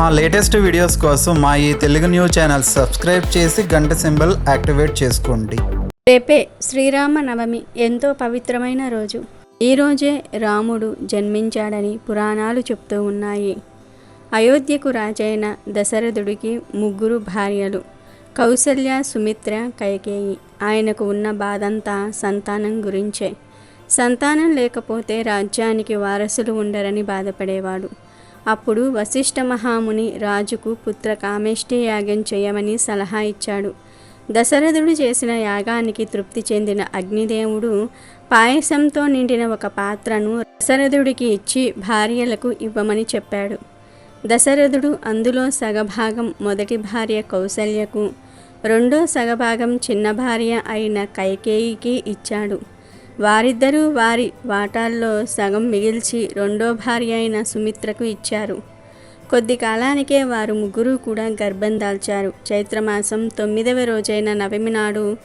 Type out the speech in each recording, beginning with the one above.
మా latest videos కోసం మా ఈ తెలుగు న్యూస్ ఛానల్ సబ్స్క్రైబ్ చేసి గంట సింబల్ యాక్టివేట్ చేసుకోండి. రేపే శ్రీరామ నవమి ఎంతో పవిత్రమైన రోజు. ఈ రోజే రాముడు జన్మించాడని పురాణాలు చెప్తూ ఉన్నాయి. అయోధ్యకు రాజైన దశరథుడికి ముగ్గురు భార్యలు కౌసల్య సుమిత్ర కైకేయి. ఆయనకు ఉన్న బాధంతా సంతానం గురించే. సంతానం లేకపోతే రాజ్యానికి వారసులు ఉండరని బాధపడేవాడు. అప్పుడు వశిష్ఠ మహాముని రాజుకు పుత్ర కామేష్టి యాగం చేయమని సలహా ఇచ్చాడు. దశరథుడు చేసిన యాగానికి తృప్తి చెందిన అగ్నిదేవుడు పాయసంతో నిండిన ఒక పాత్రను దశరథుడికి ఇచ్చి భార్యలకు ఇవ్వమని చెప్పాడు. దశరథుడు అందులో సగభాగం మొదటి భార్య కౌసల్యకు రెండో సగభాగం చిన్న భార్య అయిన కైకేయికి ఇచ్చాడు. వారిద్దరూ వారి వాటాల్లో సగం మిగిల్చి రెండో భార్య అయిన సుమిత్రకు ఇచ్చారు. కొద్ది కాలానికే వారు ముగ్గురు కూడా గర్భం దాల్చారు. చైత్రమాసం తొమ్మిదవ రోజైన నవమి నాడు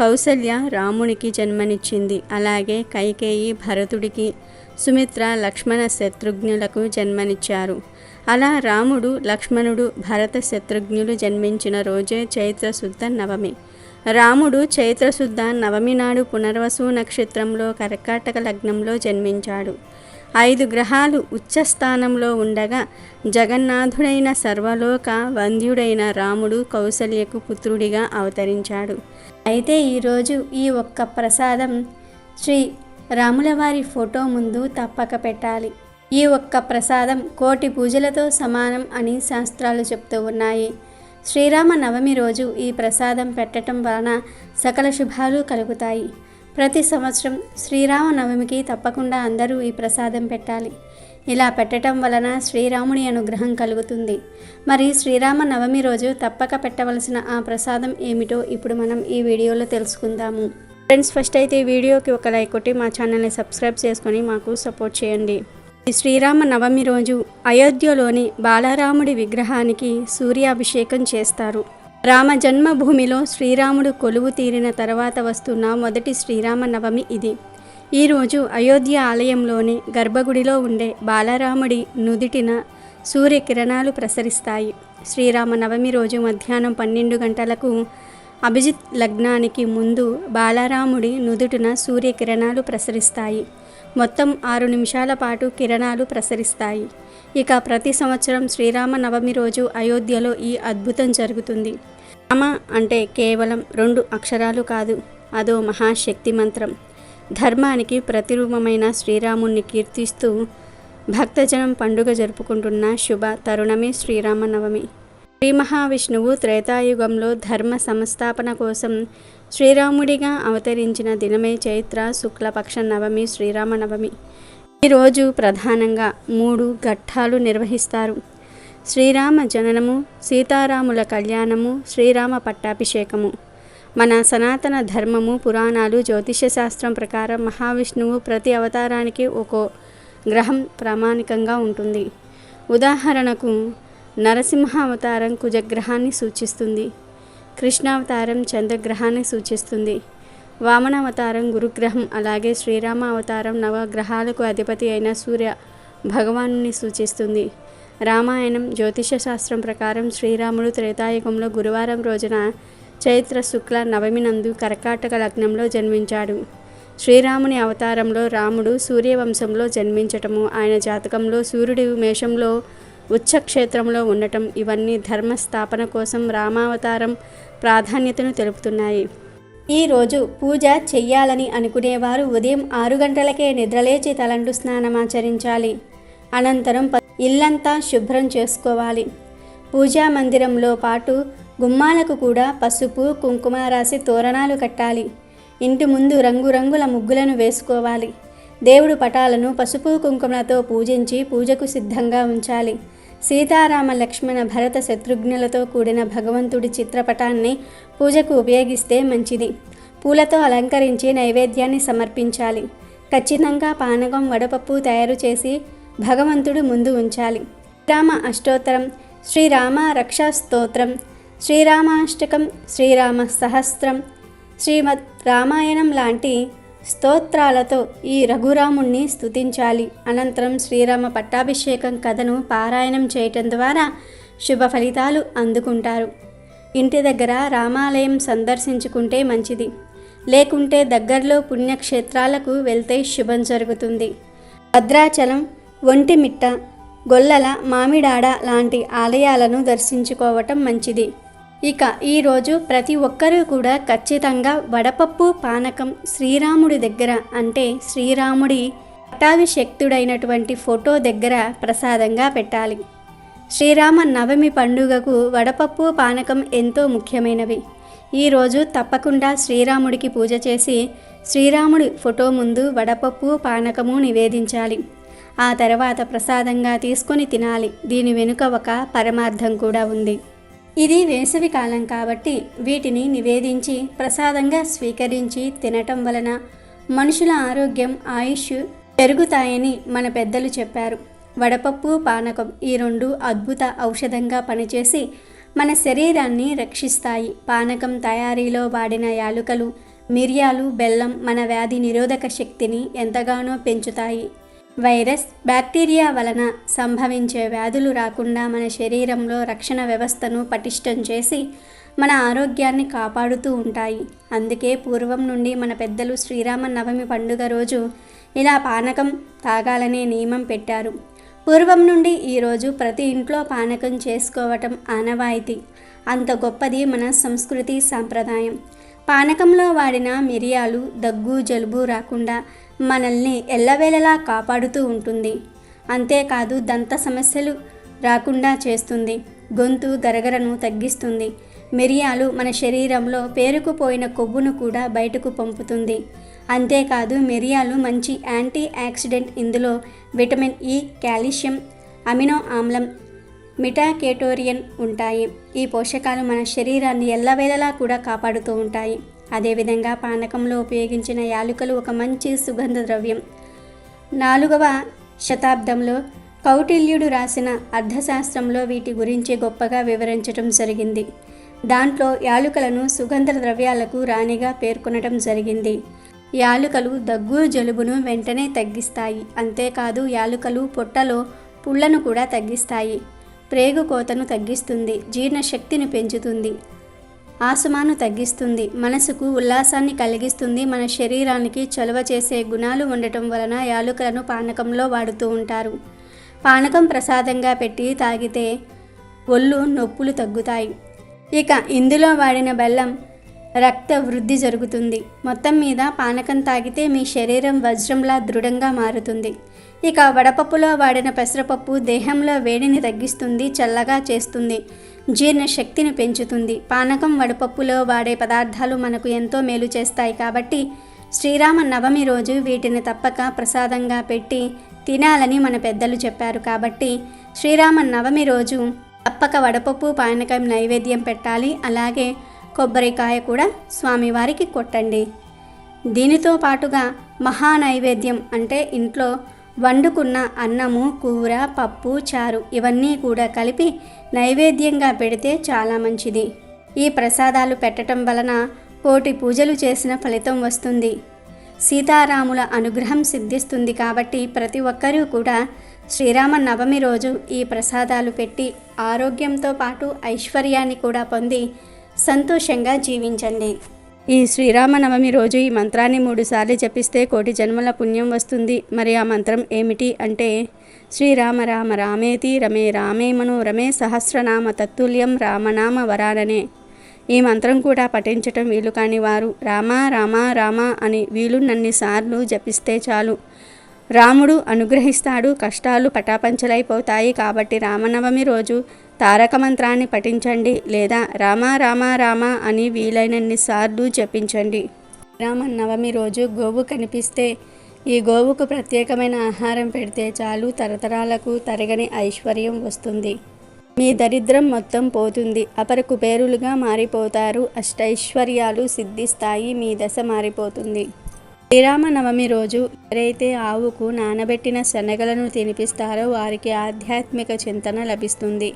కౌసల్య రామునికి జన్మనిచ్చింది. అలాగే కైకేయి భరతుడికి సుమిత్ర లక్ష్మణ శత్రుఘ్నులకు జన్మనిచ్చారు. అలా రాముడు లక్ష్మణుడు భరత శత్రుఘ్నులు జన్మించిన రోజే చైత్ర శుద్ధ నవమి. రాముడు చైత్రశుద్ధ నవమి నాడు పునర్వసు నక్షత్రంలో కర్కాటక లగ్నంలో జన్మించాడు. ఐదు గ్రహాలు ఉచ్చస్థానంలో ఉండగా జగన్నాథుడైన సర్వలోక వంద్యుడైన రాముడు కౌసల్యకు పుత్రుడిగా అవతరించాడు. అయితే ఈరోజు ఈ ఒక్క ప్రసాదం శ్రీ రాములవారి ఫోటో ముందు తప్పక పెట్టాలి. ఈ ఒక్క ప్రసాదం కోటి పూజలతో సమానం అని శాస్త్రాలు చెప్తూ ఉన్నాయి. శ్రీరామ నవమి రోజు ఈ ప్రసాదం పెట్టడం వలన సకల శుభాలు కలుగుతాయి. ప్రతి సంవత్సరం శ్రీరామ నవమికి తప్పకుండా అందరూ ఈ ప్రసాదం పెట్టాలి. ఇలా పెట్టడం వలన శ్రీరాముని అనుగ్రహం కలుగుతుంది. మరి శ్రీరామ నవమి రోజు తప్పక పెట్టవలసిన ఆ ప్రసాదం ఏమిటో ఇప్పుడు మనం ఈ వీడియోలో తెలుసుకుందాము. ఫ్రెండ్స్ ఫస్ట్ అయితే ఈ వీడియోకి ఒక లైక్ కొట్టి మా ఛానల్ని సబ్స్క్రైబ్ చేసుకొని మాకు సపోర్ట్ చేయండి. శ్రీరామ నవమి రోజు అయోధ్యలోని బాలరాముడి విగ్రహానికి సూర్యాభిషేకం చేస్తారు. రామ జన్మభూమిలో శ్రీరాముడు కొలువు తీరిన తర్వాత వస్తున్న మొదటి శ్రీరామ నవమి ఇది ఈరోజు అయోధ్య ఆలయంలోని గర్భగుడిలో ఉండే బాలరాముడి నుదిటిన సూర్యకిరణాలు ప్రసరిస్తాయి. శ్రీరామ నవమి రోజు మధ్యాహ్నం పన్నెండు గంటలకు అభిజిత్ లగ్నానికి ముందు బాలరాముడి నుదుటిన సూర్యకిరణాలు ప్రసరిస్తాయి. మొత్తం ఆరు నిమిషాల పాటు కిరణాలు ప్రసరిస్తాయి. ఇక ప్రతి సంవత్సరం శ్రీరామ నవమి రోజు అయోధ్యలో ఈ అద్భుతం జరుగుతుంది. రామ అంటే కేవలం రెండు అక్షరాలు కాదు అదో మహాశక్తి మంత్రం. ధర్మానికి ప్రతిరూపమైన శ్రీరాముణ్ణి కీర్తిస్తూ భక్తజనం పండుగ జరుపుకుంటున్న శుభ తరుణమే శ్రీరామనవమి. శ్రీ మహావిష్ణువు త్రేతాయుగంలో ధర్మ సంస్థాపన కోసం శ్రీరాముడిగా అవతరించిన దినమే చైత్ర శుక్లపక్ష నవమి శ్రీరామనవమి. ఈరోజు ప్రధానంగా మూడు ఘట్టాలు నిర్వహిస్తారు. శ్రీరామ జననము సీతారాముల కళ్యాణము శ్రీరామ పట్టాభిషేకము. మన సనాతన ధర్మము పురాణాలు జ్యోతిష శాస్త్రం ప్రకారం మహావిష్ణువు ప్రతి అవతారానికి ఒక్కో గ్రహం ప్రామాణికంగా ఉంటుంది. ఉదాహరణకు నరసింహ అవతారం కుజగ్రహాన్ని సూచిస్తుంది. కృష్ణావతారం చంద్రగ్రహాన్ని సూచిస్తుంది. వామన అవతారం గురుగ్రహం అలాగే శ్రీరామ అవతారం నవగ్రహాలకు అధిపతి అయిన సూర్య భగవానుని సూచిస్తుంది. రామాయణం జ్యోతిష శాస్త్రం ప్రకారం శ్రీరాముడు త్రేతాయుగంలో గురువారం రోజున చైత్ర శుక్ల నవమి నందు కర్కాటక లగ్నంలో జన్మించాడు. శ్రీరాముని అవతారంలో రాముడు సూర్యవంశంలో జన్మించటము ఆయన జాతకంలో సూర్యుడు మేషంలో ఉచ్చక్షేత్రంలో ఉండటం ఇవన్నీ ధర్మ స్థాపన కోసం రామావతారం ప్రాధాన్యతను తెలుపుతున్నాయి. ఈరోజు పూజ చెయ్యాలని అనుకునేవారు ఉదయం ఆరు గంటలకే నిద్రలేచి తలంటు స్నానమాచరించాలి. అనంతరం ఇల్లంతా శుభ్రం చేసుకోవాలి. పూజా మందిరంలో పాటు గుమ్మాలకు కూడా పసుపు కుంకుమ రాసి తోరణాలు కట్టాలి. ఇంటి ముందు రంగురంగుల ముగ్గులను వేసుకోవాలి. దేవుడు పటాలను పసుపు కుంకుమలతో పూజించి పూజకు సిద్ధంగా ఉంచాలి. సీతారామ లక్ష్మణ భరత శత్రుఘ్నులతో కూడిన భగవంతుడి చిత్రపటాన్ని పూజకు ఉపయోగిస్తే మంచిది. పూలతో అలంకరించి నైవేద్యాన్ని సమర్పించాలి. ఖచ్చితంగా పానకం వడపప్పు తయారు చేసి భగవంతుడు ముందు ఉంచాలి. శ్రీరామ అష్టోత్తరం శ్రీరామ రక్షా స్తోత్రం శ్రీరామాష్టకం శ్రీరామ సహస్రం శ్రీమద్ రామాయణం లాంటి స్తోత్రాలతో ఈ రఘురాముణ్ణి స్తుతించాలి. అనంతరం శ్రీరామ పట్టాభిషేకం కథను పారాయణం చేయటం ద్వారా శుభ ఫలితాలు అందుకుంటారు. ఇంటి దగ్గర రామాలయం సందర్శించుకుంటే మంచిది. లేకుంటే దగ్గరలో పుణ్యక్షేత్రాలకు వెళ్తే శుభం జరుగుతుంది. భద్రాచలం ఒంటిమిట్ట గొల్లల మామిడాడ లాంటి ఆలయాలను దర్శించుకోవటం మంచిది. ఇక ఈరోజు ప్రతి ఒక్కరూ కూడా ఖచ్చితంగా వడపప్పు పానకం శ్రీరాముడి దగ్గర అంటే శ్రీరాముడి పట్టాభిషక్తుడైనటువంటి ఫోటో దగ్గర ప్రసాదంగా పెట్టాలి. శ్రీరామ నవమి పండుగకు వడపప్పు పానకం ఎంతో ముఖ్యమైనవి. ఈరోజు తప్పకుండా శ్రీరాముడికి పూజ చేసి శ్రీరాముడి ఫోటో ముందు వడపప్పు పానకము నివేదించాలి. ఆ తర్వాత ప్రసాదంగా తీసుకొని తినాలి. దీని వెనుక ఒక పరమార్థం కూడా ఉంది. ఇది వేసవి కాలం కాబట్టి వీటిని నివేదించి ప్రసాదంగా స్వీకరించి తినటం వలన మనుషుల ఆరోగ్యం ఆయుష్ పెరుగుతాయని మన పెద్దలు చెప్పారు. వడపప్పు పానకం ఈ రెండు అద్భుత ఔషధంగా పనిచేసి మన శరీరాన్ని రక్షిస్తాయి. పానకం తయారీలో వాడిన యాలుకలు మిరియాలు బెల్లం మన వ్యాధి నిరోధక శక్తిని ఎంతగానో పెంచుతాయి. వైరస్ బ్యాక్టీరియా వలన సంభవించే వ్యాధులు రాకుండా మన శరీరంలో రక్షణ వ్యవస్థను పటిష్టం చేసి మన ఆరోగ్యాన్ని కాపాడుతూ ఉంటాయి. అందుకే పూర్వం నుండి మన పెద్దలు శ్రీరామ నవమి పండుగ రోజు ఇలా పానకం తాగాలనే నియమం పెట్టారు. పూర్వం నుండి ఈరోజు ప్రతి ఇంట్లో పానకం చేసుకోవటం ఆనవాయితీ. అంత గొప్పది మన సంస్కృతి సాంప్రదాయం. పానకంలో వాడిన మిరియాలు దగ్గు జలుబు రాకుండా మనల్ని ఎల్లవేళలా కాపాడుతూ ఉంటుంది. అంతేకాదు దంత సమస్యలు రాకుండా చేస్తుంది. గొంతు గరగరను తగ్గిస్తుంది. మిరియాలు మన శరీరంలో పేరుకుపోయిన కొవ్వును కూడా బయటకు పంపుతుంది. అంతేకాదు మిరియాలు మంచి యాంటీ ఆక్సిడెంట్ ఇందులో విటమిన్ ఇ కాల్షియం అమినో ఆమ్లం మిటాకేటోరియన్ ఉంటాయి. ఈ పోషకాలు మన శరీరాన్ని ఎల్లవేళలా కూడా కాపాడుతూ ఉంటాయి. అదేవిధంగా పానకంలో ఉపయోగించిన యాలుకలు ఒక మంచి సుగంధ ద్రవ్యం. నాలుగవ శతాబ్దంలో కౌటిల్యుడు రాసిన అర్థశాస్త్రంలో వీటి గురించి గొప్పగా వివరించడం జరిగింది. దాంట్లో యాలుకలను సుగంధ ద్రవ్యాలకు రాణిగా పేర్కొనడం జరిగింది. యాలుకలు దగ్గు జలుబును వెంటనే తగ్గిస్తాయి. అంతేకాదు యాలుకలు పొట్టలో పుళ్ళను కూడా తగ్గిస్తాయి. ప్రేగు కోతను తగ్గిస్తుంది జీర్ణశక్తిని పెంచుతుంది ఆసమాను తగ్గిస్తుంది మనసుకు ఉల్లాసాన్ని కలిగిస్తుంది మన శరీరానికి చలువ చేసే గుణాలు ఉండటం వలన యాలుకలను పానకంలో వాడుతూ ఉంటారు. పానకం ప్రసాదంగా పెట్టి తాగితే ఒళ్ళు నొప్పులు తగ్గుతాయి. ఇక ఇందులో వాడిన బెల్లం రక్త వృద్ధి జరుగుతుంది. మొత్తం మీద పానకం తాగితే మీ శరీరం వజ్రంలా దృఢంగా మారుతుంది. ఇక వడపప్పులో వాడిన పెసరపప్పు దేహంలో వేడిని తగ్గిస్తుంది చల్లగా చేస్తుంది జీర్ణశక్తిని పెంచుతుంది. పానకం వడపప్పులో వాడే పదార్థాలు మనకు ఎంతో మేలు చేస్తాయి కాబట్టి శ్రీరామ నవమి రోజు వీటిని తప్పక ప్రసాదంగా పెట్టి తినాలని మన పెద్దలు చెప్పారు కాబట్టి శ్రీరామ నవమి రోజు తప్పక వడపప్పు పానకం నైవేద్యం పెట్టాలి. అలాగే కొబ్బరికాయ కూడా స్వామివారికి కొట్టండి. దీనితో పాటుగా మహా నైవేద్యం అంటే ఇంట్లో వండుకున్న అన్నము కూర పప్పు చారు ఇవన్నీ కూడా కలిపి నైవేద్యంగా పెడితే చాలా మంచిది. ఈ ప్రసాదాలు పెట్టడం వలన కోటి పూజలు చేసిన ఫలితం వస్తుంది. సీతారాముల అనుగ్రహం సిద్ధిస్తుంది కాబట్టి ప్రతి ఒక్కరూ కూడా శ్రీరామ నవమి రోజు ఈ ప్రసాదాలు పెట్టి ఆరోగ్యంతో పాటు ఐశ్వర్యాన్ని కూడా పొంది సంతోషంగా జీవించండి. ఈ శ్రీరామనవమి రోజు ఈ మంత్రాన్ని మూడుసార్లు జపిస్తే కోటి జన్మల పుణ్యం వస్తుంది. మరి ఆ మంత్రం ఏమిటి అంటే శ్రీరామ రామ రామేతి రమే రామే మనో రమే సహస్రనామ తత్తుల్యం రామనామ వరాననే ఈ మంత్రం కూడా పఠించటం వీలు కాని వారు రామ రామ రామ అని వీలున్నన్ని సార్లు జపిస్తే చాలు. రాముడు అనుగ్రహిస్తాడు కష్టాలు పటాపంచలైపోతాయి కాబట్టి రామనవమి రోజు తారక మంత్రాన్ని పఠించండి లేదా రామ రామ రామ అని వీలైనన్ని సార్లు జపించండి. రామనవమి రోజు గోవు కనిపిస్తే ఈ గోవుకు ప్రత్యేకమైన ఆహారం పెడితే చాలు తరతరాలకు తరగని ఐశ్వర్యం వస్తుంది. మీ దరిద్రం మొత్తం పోతుంది. అపర కుబేరులుగా మారిపోతారు అష్టైశ్వర్యాలు సిద్ధిస్తాయి మీ దశ మారిపోతుంది. శ్రీరామనవమి రోజు ఎవరైతే ఆవుకు నానబెట్టిన శనగలను తినిపిస్తారో వారికి ఆధ్యాత్మిక చింతన లభిస్తుంది.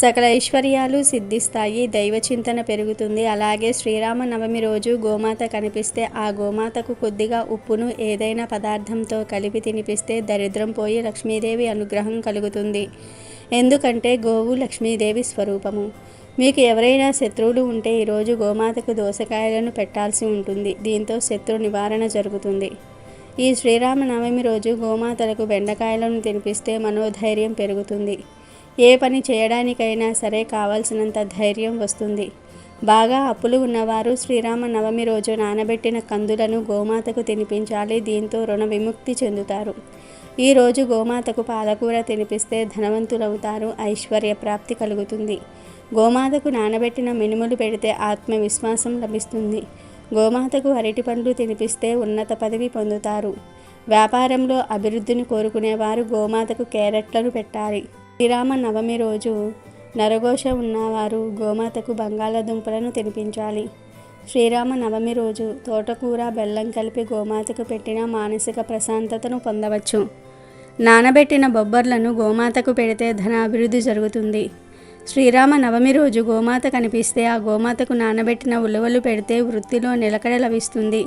సకల ఐశ్వర్యాలు సిద్ధిస్తాయి దైవ చింతన పెరుగుతుంది. అలాగే శ్రీరామనవమి రోజు గోమాత కనిపిస్తే ఆ గోమాతకు కొద్దిగా ఉప్పును ఏదైనా పదార్థంతో కలిపి తినిపిస్తే దరిద్రం పోయి లక్ష్మీదేవి అనుగ్రహం కలుగుతుంది. ఎందుకంటే గోవు లక్ష్మీదేవి స్వరూపము. మీకు ఎవరైనా శత్రువులు ఉంటే ఈరోజు గోమాతకు దోసకాయలను పెట్టాల్సి ఉంటుంది. దీంతో శత్రు నివారణ జరుగుతుంది. ఈ శ్రీరామనవమి రోజు గోమాతలకు బెండకాయలను తినిపిస్తే మనోధైర్యం పెరుగుతుంది. ఏ పని చేయడానికైనా సరే కావాల్సినంత ధైర్యం వస్తుంది. బాగా అప్పులు ఉన్నవారు శ్రీరామ నవమి రోజు నానబెట్టిన కందులను గోమాతకు తినిపించాలి. దీంతో రుణ విముక్తి చెందుతారు. ఈరోజు గోమాతకు పాలకూర తినిపిస్తే ధనవంతులవుతారు. ఐశ్వర్య ప్రాప్తి కలుగుతుంది. గోమాతకు నానబెట్టిన మినుములు పెడితే ఆత్మవిశ్వాసం లభిస్తుంది. గోమాతకు అరటి పండ్లు తినిపిస్తే ఉన్నత పదవి పొందుతారు. వ్యాపారంలో అభివృద్ధిని కోరుకునేవారు గోమాతకు క్యారెట్లను పెట్టాలి. శ్రీరామ నవమి రోజు నరఘోష ఉన్నవారు గోమాతకు బంగాళాదుంపలను తినిపించాలి. శ్రీరామ నవమి రోజు తోటకూర బెల్లం కలిపి గోమాతకు పెట్టిన మానసిక ప్రశాంతతను పొందవచ్చు. నానబెట్టిన బొబ్బర్లను గోమాతకు పెడితే ధనాభివృద్ధి జరుగుతుంది. శ్రీరామ నవమి రోజు గోమాత కనిపిస్తే ఆ గోమాతకు నానబెట్టిన ఉలవలు పెడితే వృత్తిలో నిలకడ లభిస్తుంది.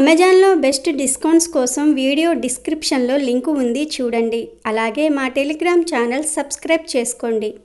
అమెజాన్లో బెస్ట్ డిస్కౌంట్స్ కోసం వీడియో డిస్క్రిప్షన్లో లింకు ఉంది చూడండి. అలాగే మా టెలిగ్రామ్ ఛానల్ సబ్స్క్రైబ్ చేసుకోండి.